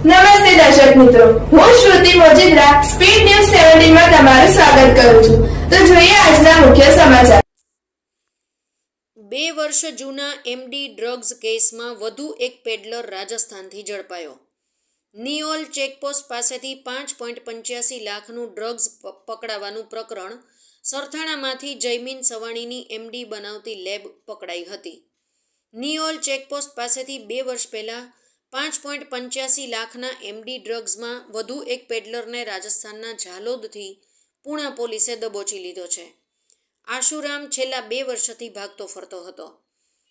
નમસ્તે દર્શક મિત્રો. હું શ્રુતિ મોજીદ્રા સ્પીડ ન્યૂઝ સેવન્ટીનમાં તમારું સ્વાગત કરું છું. તો જોઈએ આજના મુખ્ય સમાચાર. બે વર્ષ જૂના એમડી ડ્રગ્સ કેસમાં વધુ એક પેડલર રાજસ્થાનથી ઝડપાયો. નિયોલ ચેકપોસ્ટ પાસેથી પાંચ પોઈન્ટ પંચ્યાસી લાખનું ડ્રગ્સ પકડાવાનું પ્રકરણ સરથાણામાંથી જયમીન સવાણીની એમડી બનાવતી લેબ પકડાઈ હતી. નિયોલ ચેકપોસ્ટ પાસેથી બે વર્ષ પહેલાં પાંચ પોઈન્ટ પંચ્યાસી લાખના એમડી ડ્રગ્સમાં વધુ એક પેડલરને રાજસ્થાનના ઝાલોદથી પૂણા પોલીસે દબોચી લીધો છે. આશુરામ છેલ્લા બે વર્ષથી ભાગતો ફરતો હતો.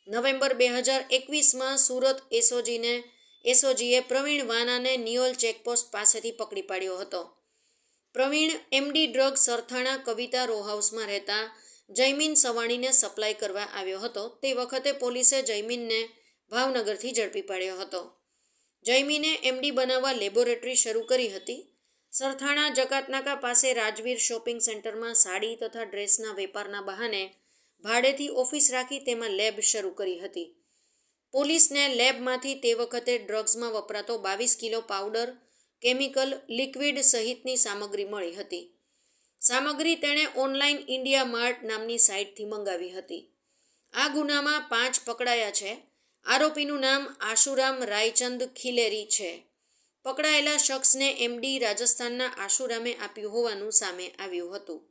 નવેમ્બર બે હજાર એકવીસમાં સુરત એસઓજીને, એસઓજીએ પ્રવીણ વાનાને નિયોલ ચેકપોસ્ટ પાસેથી પકડી પાડ્યો હતો. Pravin MD drug Sarthana Kavita row હાઉસમાં રહેતા જયમીન સવાણીને સપ્લાય કરવા આવ્યો હતો. તે વખતે પોલીસે જયમીનને ભાવનગરથી ઝડપી પાડ્યો હતો. જયમીને એમડી બનાવવા લેબોરેટરી શરૂ કરી હતી. સરથાણા જકાતનાકા પાસે રાજવીર શોપિંગ સેન્ટરમાં સાડી તથા ડ્રેસના વેપારના બહાને ભાડેથી ઓફિસ રાખી તેમાં લેબ શરૂ કરી હતી. પોલીસને લેબમાંથી તે વખતે ડ્રગ્સમાં વપરાતો બાવીસ કિલો પાવડર, કેમિકલ, લિક્વિડ સહિતની સામગ્રી મળી હતી. સામગ્રી તેણે ઓનલાઈન ઇન્ડિયા માર્ટ નામની સાઇટથી મંગાવી હતી. આ ગુનામાં પાંચ પકડાયા છે. આરોપીનું નામ આશુરામ રાયચંદ ખિલેરી છે. પકડાયેલા શખ્સને એમડી રાજસ્થાનના આશુરામે આપ્યું હોવાનું સામે આવ્યું હતું.